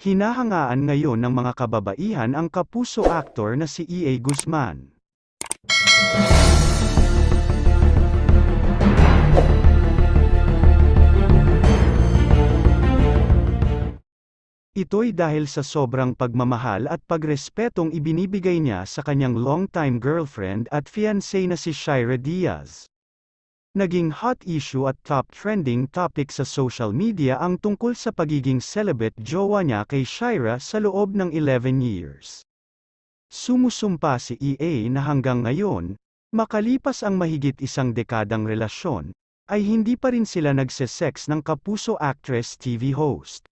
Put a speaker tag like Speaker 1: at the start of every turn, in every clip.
Speaker 1: Hinahangaan ngayon ng mga kababaihan ang kapuso actor na si E.A. Guzman. Ito'y dahil sa sobrang pagmamahal at pagrespetong ibinibigay niya sa kanyang longtime girlfriend at fiancé na si Shira Diaz. Naging hot issue at top trending topic sa social media ang tungkol sa pagiging celibate jowa niya kay Shira sa loob ng 11 years. Sumusumpa si EA na hanggang ngayon, makalipas ang mahigit isang dekadang relasyon, ay hindi pa rin sila nagsesex ng kapuso actress TV host.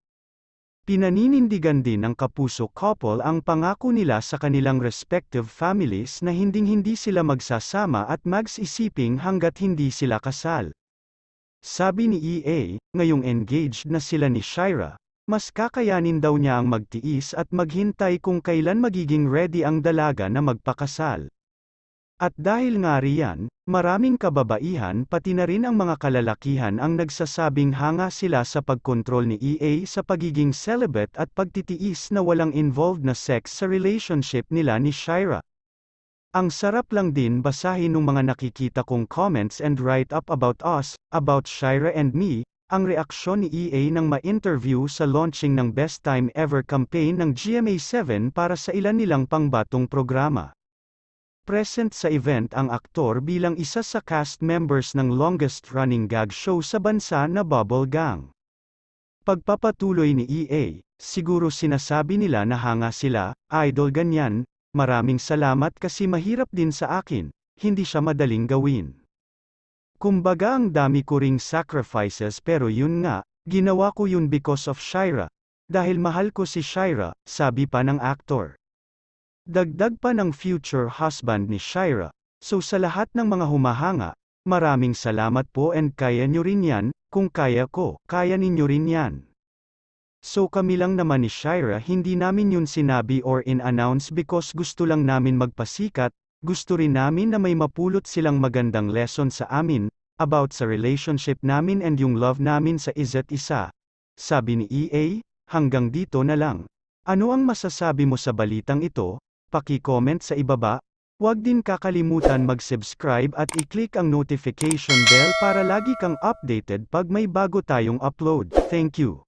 Speaker 1: Pinaninindigan din ng kapuso couple ang pangako nila sa kanilang respective families na hinding-hindi sila magsasama at magsisiping hanggat hindi sila kasal. Sabi ni EA, ngayong engaged na sila ni Shira, mas kakayanin daw niya ang magtiis at maghintay kung kailan magiging ready ang dalaga na magpakasal. At dahil nga riyan, maraming kababaihan pati na rin ang mga kalalakihan ang nagsasabing hanga sila sa pagkontrol ni EA sa pagiging celibate at pagtitiis na walang involved na sex sa relationship nila ni Shira. Ang sarap lang din basahin ng mga nakikita kong comments and write-up about us, about Shira and me, ang reaksyon ni EA nang ma-interview sa launching ng Best Time Ever campaign ng GMA7 para sa ilan nilang pangbatong programa. Present sa event ang aktor bilang isa sa cast members ng longest-running gag show sa bansa na Bubble Gang. Pagpapatuloy ni EA, siguro sinasabi nila na hanga sila, idol ganyan, maraming salamat kasi mahirap din sa akin, hindi siya madaling gawin. Kumbaga ang dami ko ring sacrifices pero yun nga, ginawa ko yun because of Shira. Dahil mahal ko si Shira, sabi pa ng actor. Dagdag pa ng future husband ni Shira, so sa lahat ng mga humahanga, maraming salamat po and kaya nyo rin yan, kung kaya ko, kaya ninyo rin yan. So kami lang naman ni Shira hindi namin yun sinabi or in-announce because gusto lang namin magpasikat, gusto rin namin na may mapulot silang magandang lesson sa amin, about sa relationship namin and yung love namin sa isa't isa. Sabi ni EA, hanggang dito na lang. Ano ang masasabi mo sa balitang ito? Paki-comment sa ibaba. Huwag din kakalimutan mag-subscribe at i-click ang notification bell para lagi kang updated pag may bago tayong upload. Thank you.